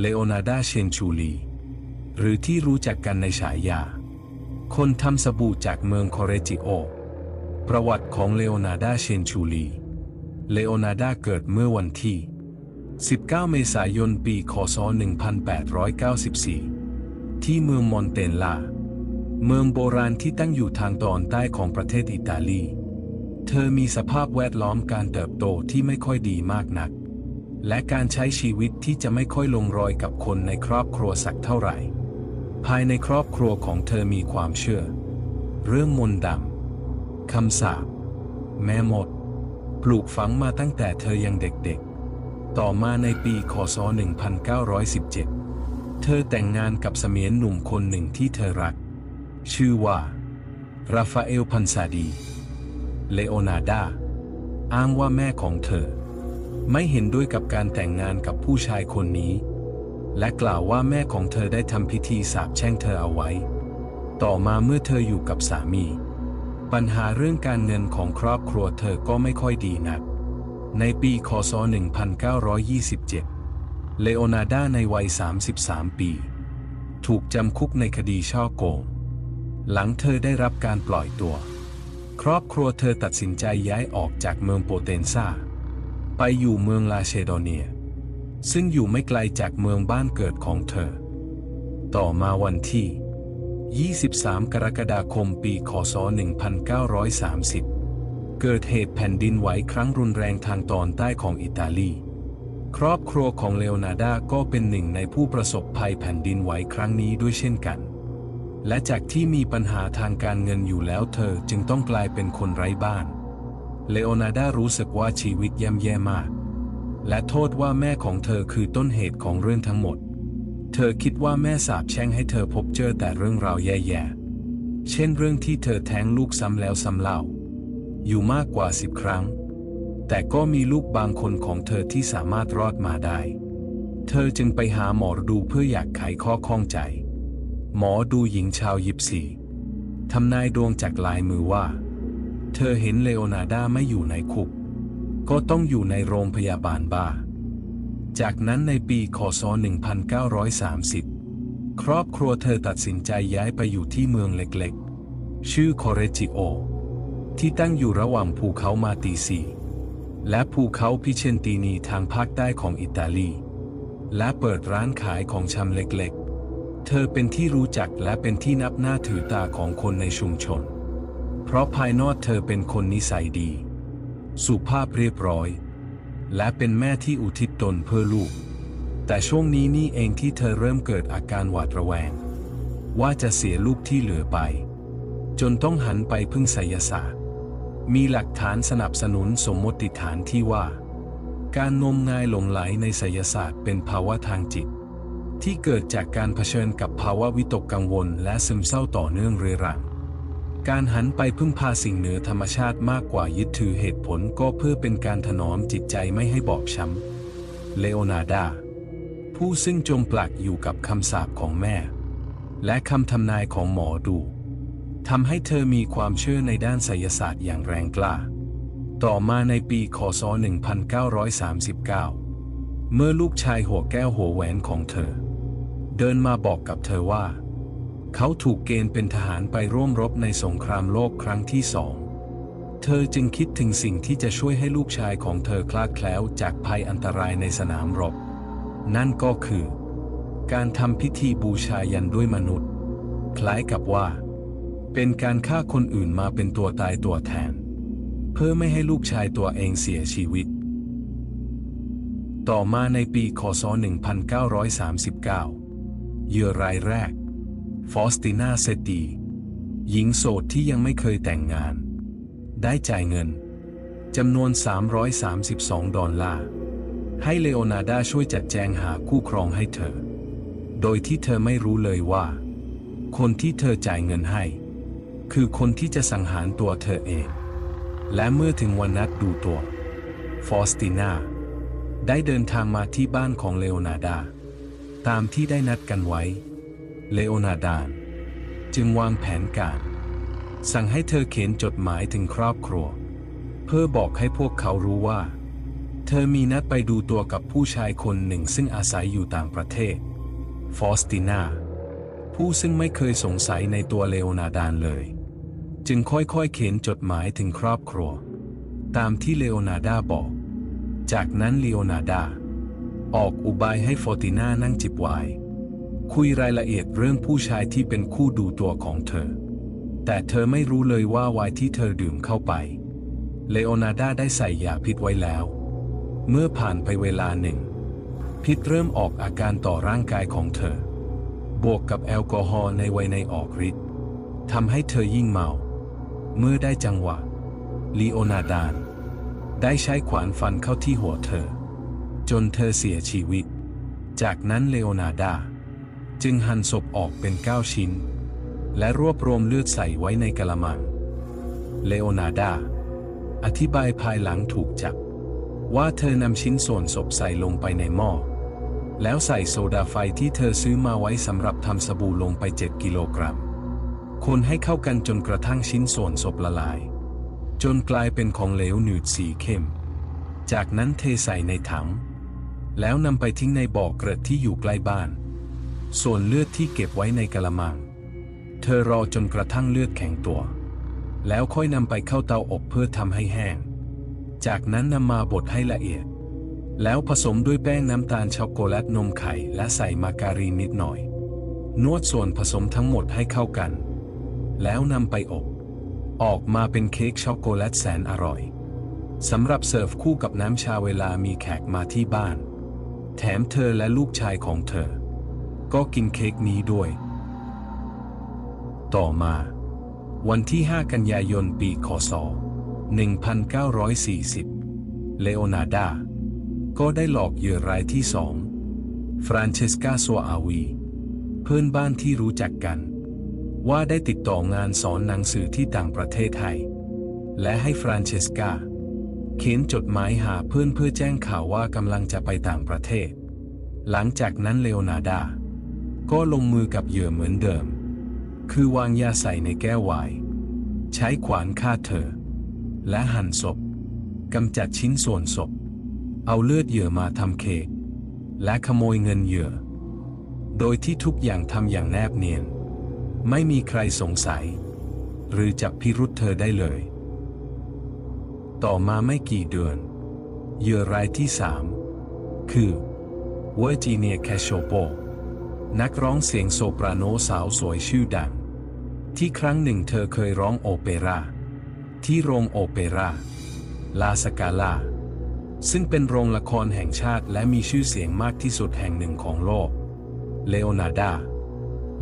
เลโอนาร์ดาเชนชูลี หรือที่รู้จักกันในฉายา คนทำสบู่จากเมืองคอเรจิโอ ประวัติของเลโอนาร์ดาเชนชูลี เลโอนาร์ดาเกิดเมื่อวันที่ 19 เมษายน ปีคศ 1894 ที่เมืองมอนเตนลา เมืองโบราณที่ตั้งอยู่ทางตอนใต้ของประเทศอิตาลี เธอมีสภาพแวดล้อมการเติบโตที่ไม่ค่อยดีมากนัก และการใช้ชีวิตที่จะไม่ค่อยลงรอยกับคนในครอบครัวสักเท่าไหร่ ภายในครอบครัวของเธอมีความเชื่อ เรื่องมนต์ดำคำสาปแม่มด ปลูกฝังมาตั้งแต่เธอยังเด็กๆ ต่อมาในปีคศ 1917 เธอแต่งงานกับเสมียนหนุ่มคนหนึ่งที่เธอรัก ชื่อว่า ราฟาเอลพันซาดี เลโอนาร์ดา อ้างว่าแม่ของเธอ ไม่เห็นด้วยกับการแต่งงานกับผู้ชายคนนี้ และกล่าวว่าแม่ของเธอได้ทำพิธีสาปแช่งเธอเอาไว้ ต่อมาเมื่อเธออยู่กับสามี ปัญหาเรื่องการเงินของครอบครัวเธอก็ไม่ค่อยดีนัก ในปีคศ 1927 เลโอนาร์ดาในวัย 33 ปี ถูกจำคุกในคดีช่อโกง หลังเธอได้รับการปล่อยตัว ครอบครัวเธอตัดสินใจย้ายออกจากเมืองโปเตนซา ไปอยู่เมืองลาเชโดเนีย ซึ่งอยู่ไม่ไกลจากเมืองบ้านเกิดของเธอ ต่อมาวันที่ 23 กรกฎาคมปี คศ 1930 เกิดเหตุแผ่นดินไหวครั้งรุนแรงทางตอนใต้ของอิตาลี ครอบครัวของเลโอนาร์ดาก็เป็นหนึ่งในผู้ประสบภัยแผ่นดินไหวครั้งนี้ด้วยเช่นกัน และจากที่มีปัญหาทางการเงินอยู่แล้วเธอจึงต้องกลายเป็นคนไร้บ้าน เลโอนาร์ดารู้สึกว่าชีวิตย่ำแย่มาก และโทษว่าแม่ของเธอคือต้นเหตุของเรื่องทั้งหมด เธอคิดว่าแม่สาปแช่งให้เธอพบเจอแต่เรื่องราวแย่ๆ เช่นเรื่องที่เธอแท้งลูกซ้ำแล้วซ้ำเล่า อยู่มากกว่าสิบครั้ง แต่ก็มีลูกบางคนของเธอที่สามารถรอดมาได้ เธอจึงไปหาหมอดูเพื่ออยากไขข้อข้องใจ หมอดูหญิงชาวยิปซีทำนายดวงจากลายมือว่า เธอเห็นเลโอนาร์ดาไม่อยู่ในคุก ก็ต้องอยู่ในโรงพยาบาลบ้า จากนั้นในปีคศ 1930 ครอบครัวเธอตัดสินใจย้ายไปอยู่ที่เมืองเล็กๆ ชื่อคอเรจิโอ ที่ตั้งอยู่ระหว่างภูเขามาติซีและภูเขาพิเชนตินีทางภาคใต้ของอิตาลี และเปิดร้านขายของชำเล็กๆ เธอเป็นที่รู้จักและเป็นที่นับหน้าถือตาของคนในชุมชน เพราะภายนอกเธอเป็นคนนิสัยดี สุภาพเรียบร้อย และเป็นแม่ที่อุทิศตนเพื่อลูก แต่ช่วงนี้นี่เองที่เธอเริ่มเกิดอาการหวาดระแวง ว่าจะเสียลูกที่เหลือไป จนต้องหันไปพึ่งไสยศาสตร์ มีหลักฐานสนับสนุนสมมติฐานที่ว่า การงมงายหลงไหลในไสยศาสตร์เป็นภาวะทางจิตที่เกิดจากการเผชิญกับภาวะวิตกกังวลและซึมเศร้าต่อเนื่องเรื้อรัง การหันไปพึ่งพาสิ่งเหนือธรรมชาติมากกว่ายึดถือเหตุผลก็เพื่อเป็นการถนอมจิตใจไม่ให้บอบช้ำ เลโอนาร์ดา ผู้ซึ่งจมปลักอยู่กับคำสาปของแม่ และคำทำนายของหมอดูทำให้เธอมีความเชื่อในด้านไสยศาสตร์อย่างแรงกล้า ต่อมาในปีคศ 1939 เมื่อลูกชายหัวแก้วหัวแหวนของเธอ เดินมาบอกกับเธอว่า เขาถูกเกณฑ์เป็นทหารไปร่วมรบในสงครามโลกครั้งที่สอง เธอจึงคิดถึงสิ่งที่จะช่วยให้ลูกชายของเธอคลาดแคล้วจากภัยอันตรายในสนามรบ นั่นก็คือ การทำพิธีบูชายันด้วยมนุษย์ คล้ายกับว่า เป็นการฆ่าคนอื่นมาเป็นตัวตายตัวแทน เพื่อไม่ให้ลูกชายตัวเองเสียชีวิต ต่อมาในปีคศ 1939 เยื่อรายแรก ฟอสตินาเซตีหญิงโสดที่ยังไม่เคยแต่งงาน ได้จ่ายเงินจำนวน 332 ดอลลาร์ ให้เลโอนาร์ดาช่วยจัดแจงหาคู่ครองให้เธอ โดยที่เธอไม่รู้เลยว่า คนที่เธอจ่ายเงินให้ คือคนที่จะสังหารตัวเธอเอง และเมื่อถึงวันนัดดูตัว ฟอสตินาได้เดินทางมาที่บ้านของเลโอนาร์ดา ตามที่ได้นัดกันไว้ เลโอนาดาน จึงวางแผนการ สั่งให้เธอเขียนจดหมายถึงครอบครัว เพื่อบอกให้พวกเขารู้ว่า เธอมีนัดไปดูตัวกับผู้ชายคนหนึ่งซึ่งอาศัยอยู่ต่างประเทศ ฟอสติน่า ผู้ซึ่งไม่เคยสงสัยในตัวเลโอนาดานเลย จึงค่อยๆเขียนจดหมายถึงครอบครัว ตามที่เลโอนาดาบอก จากนั้นเลโอนาดาออกอุบายให้ฟอติน่านั่งจิบไวน์ คุยรายละเอียดเรื่องผู้ชายที่เป็นคู่ดูตัวของเธอ แต่เธอไม่รู้เลยว่าไวน์ที่เธอดื่มเข้าไป เลโอนาร์ดาได้ใส่ยาพิษไว้แล้ว เมื่อผ่านไปเวลาหนึ่ง พิษเริ่มออกอาการต่อร่างกายของเธอ บวกกับแอลกอฮอล์ในไวน์ในออกฤทธิ์ทำให้เธอยิ่งเมา เมื่อได้จังหวะลีโอนาร์ดาน ได้ใช้ขวานฟันเข้าที่หัวเธอ จนเธอเสียชีวิต จากนั้นเลโอนาร์ดา จึงหั่นศพออกเป็นเก้าชิ้น และรวบรวมเลือดใส่ไว้ในกะละมัง เลโอนาร์ดา อธิบายภายหลังถูกจับ ว่าเธอนำชิ้นส่วนศพใส่ลงไปในหม้อ แล้วใส่โซดาไฟที่เธอซื้อมาไว้สำหรับทำสบู่ลงไป 7 กิโลกรัม คนให้เข้ากันจนกระทั่งชิ้นส่วนศพละลาย จนกลายเป็นของเหลวหนืดสีเข้ม จากนั้นเทใส่ในถังแล้วนำไปทิ้งในบ่อเกลือที่อยู่ใกล้บ้าน ส่วนเลือดที่เก็บไว้ในกะละมัง เธอรอจนกระทั่งเลือดแข็งตัว แล้วค่อยนำไปเข้าเตาอบเพื่อทำให้แห้ง จากนั้นนำมาบดให้ละเอียด แล้วผสมด้วยแป้งน้ำตาลช็อกโกแลตนมไข่ และใส่มาการีนนิดหน่อย นวดส่วนผสมทั้งหมดให้เข้ากัน แล้วนำไปอบ ออกมาเป็นเค้กช็อกโกแลตแสนอร่อยสำหรับเสิร์ฟคู่กับน้ำชาเวลามีแขกมาที่บ้าน แถมเธอและลูกชายของเธอ ก็กินเค้กนี้ด้วย ต่อมา วันที่ 5 กันยายนปีคศ 1940 เลโอนาร์ดา ก็ได้หลอกเหยื่อรายที่สองฟรานเชสกาโซอาวี เพื่อนบ้านที่รู้จักกัน ว่าได้ติดต่องานสอนหนังสือที่ต่างประเทศให้และให้ฟรานเชสกาเขียนจดหมายหาเพื่อนเพื่อแจ้งข่าวว่ากำลังจะไปต่างประเทศ หลังจากนั้นเลโอนาร์ดา ก็ลงมือกับเหยื่อเหมือนเดิม คือวางยาใส่ในแก้วไวน์ใช้ขวานฆ่าเธอ และหั่นศพกำจัดชิ้นส่วนศพ เอาเลือดเหยื่อมาทำเค้กและขโมยเงินเหยื่อ โดยที่ทุกอย่างทำอย่างแนบเนียน ไม่มีใครสงสัย หรือจับพิรุษเธอได้เลย ต่อมาไม่กี่เดือน เหยื่อรายที่สามคือเวอร์จิเนียแคชโชโป นักร้องเสียงโซปราโนสาวสวยชื่อดัง ที่ครั้งหนึ่งเธอเคยร้องโอเปร่าที่โรงโอเปร่าลาสกาลาซึ่งเป็นโรงละครแห่งชาติและมีชื่อเสียงมากที่สุดแห่งหนึ่งของโลก เลโอนาร์ดา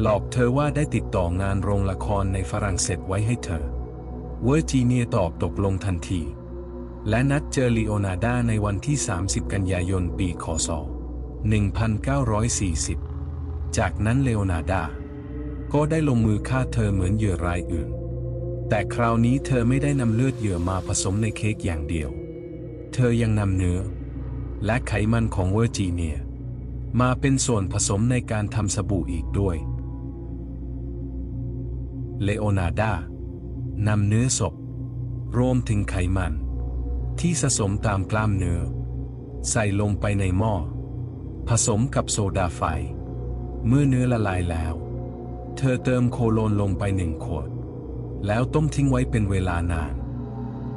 หลอกเธอว่าได้ติดต่องานโรงละครในฝรั่งเศสไว้ให้เธอ เวอร์จีเนียตอบตกลงทันที และนัดเจอลีโอนาร์ดาในวันที่ 30 กันยายนปีคศ 1940 จากนั้นเลโอนาร์ดา ก็ได้ลงมือฆ่าเธอเหมือนเหยื่อรายอื่น แต่คราวนี้เธอไม่ได้นำเลือดเหยื่อมาผสมในเค้กอย่างเดียว เธอยังนำเนื้อ และไขมันของเวอร์จีเนีย มาเป็นส่วนผสมในการทำสบู่อีกด้วย เลโอนาร์ดานำเนื้อศพ รวมถึงไขมัน ที่สะสมตามกล้ามเนื้อ ใส่ลงไปในหม้อ ผสมกับโซดาไฟ เมื่อเนื้อละลายแล้ว เธอเติมโคโลนลงไปหนึ่งขวด แล้วต้มทิ้งไว้เป็นเวลานาน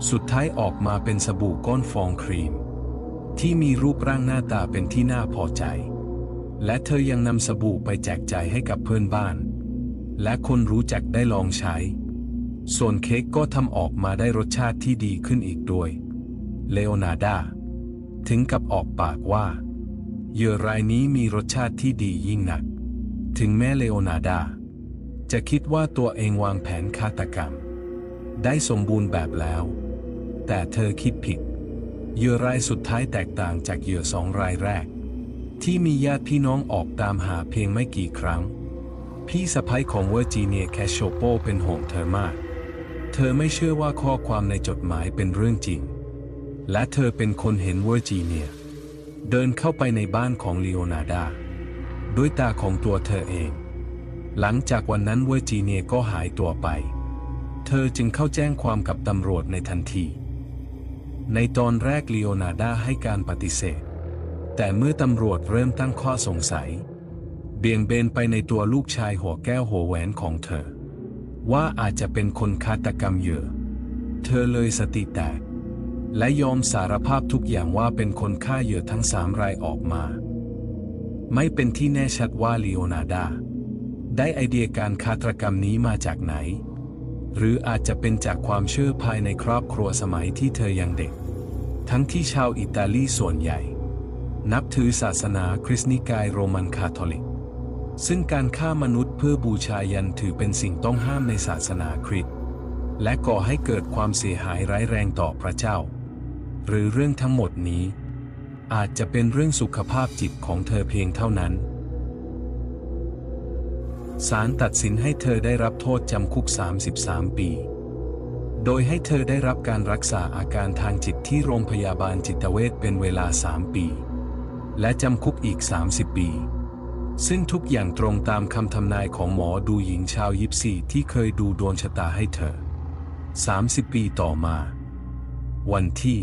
สุดท้ายออกมาเป็นสบู่ก้อนฟองครีม ที่มีรูปร่างหน้าตาเป็นที่น่าพอใจ และเธอยังนำสบู่ไปแจกจ่ายให้กับเพื่อนบ้าน และคนรู้จักได้ลองใช้ ส่วนเค้กก็ทำออกมาได้รสชาติที่ดีขึ้นอีกด้วย เลโอนาดาถึงกับออกปากว่าเหยื่อรายนี้มีรสชาติที่ดียิ่งนัก ถึงแม้เลโอนาร์ดา จะคิดว่าตัวเองวางแผนฆาตกรรม ได้สมบูรณ์แบบแล้ว แต่เธอคิดผิดเหยื่อรายสุดท้ายแตกต่างจากเหยื่อสองรายแรก ที่มีญาติพี่น้องออกตามหาเพียงไม่กี่ครั้ง พี่สะพ้ยของเวอร์จีเนียแคชโชโปเป็นห่วงเธอมาก เธอไม่เชื่อว่าข้อความในจดหมายเป็นเรื่องจริง และเธอเป็นคนเห็นเวอร์จีเนีย เดินเข้าไปในบ้านของลีโอนาร์ดา ด้วยตาของตัวเธอเอง หลังจากวันนั้นเวอร์จีเนียก็หายตัวไป เธอจึงเข้าแจ้งความกับตำรวจในทันที ในตอนแรกลีโอนาร์ดาให้การปฏิเสธ แต่เมื่อตำรวจเริ่มตั้งข้อสงสัย เบี่ยงเบนไปในตัวลูกชายหัวแก้วหัวแหวนของเธอ ว่าอาจจะเป็นคนฆาตกรรมเหยื่อ เธอเลยสติแตกและยอมสารภาพทุกอย่างว่าเป็นคนฆ่าเหยื่อทั้งสามรายออกมา ไม่เป็นที่แน่ชัดว่าลีโอนาร์ดาได้ไอเดียการฆาตกรรมนี้มาจากไหน หรืออาจจะเป็นจากความเชื่อภายในครอบครัวสมัยที่เธอยังเด็ก ทั้งที่ชาวอิตาลีส่วนใหญ่ นับถือศาสนาคริสต์นิกายโรมันคาทอลิก ซึ่งการฆ่ามนุษย์เพื่อบูชายันถือเป็นสิ่งต้องห้ามในศาสนาคริสต์และก่อให้เกิดความเสียหายร้ายแรงต่อพระเจ้า หรือเรื่องทั้งหมดนี้ อาจจะเป็นเรื่องสุขภาพจิตของเธอเพียงเท่านั้น ศาลตัดสินให้เธอได้รับโทษจำคุก 33 ปี โดยให้เธอได้รับการรักษาอาการทางจิตที่โรงพยาบาลจิตเวชเป็นเวลา 3 ปี และจำคุกอีก 30 ปี ซึ่งทุกอย่างตรงตามคำทำนายของหมอดูหญิงชาวยิปซีที่เคยดูดวงชะตาให้เธอ 30 ปีต่อมา วันที่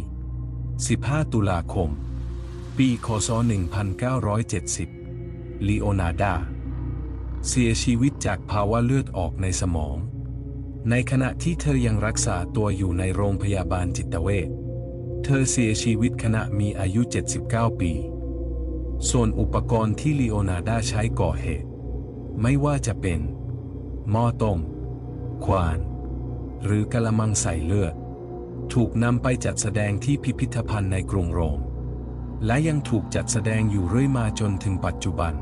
15 ตุลาคม ปีคศ 1970 ลีโอนาร์ดา เสียชีวิตจากภาวะเลือดออกในสมอง ในขณะที่เธอยังรักษาตัวอยู่ในโรงพยาบาลจิตเวช เธอเสียชีวิตขณะมีอายุ 79 ปี ส่วนอุปกรณ์ที่ลีโอนาร์ดาใช้ก่อเหตุ ไม่ว่าจะเป็น หม้อต้ม ควาน หรือกะละมังใส่เลือด ถูกนำไปจัดแสดงที่พิพิธภัณฑ์ในกรุงโรม และยังถูกจัดแสดงอยู่เรื่อยมาจนถึงปัจจุบัน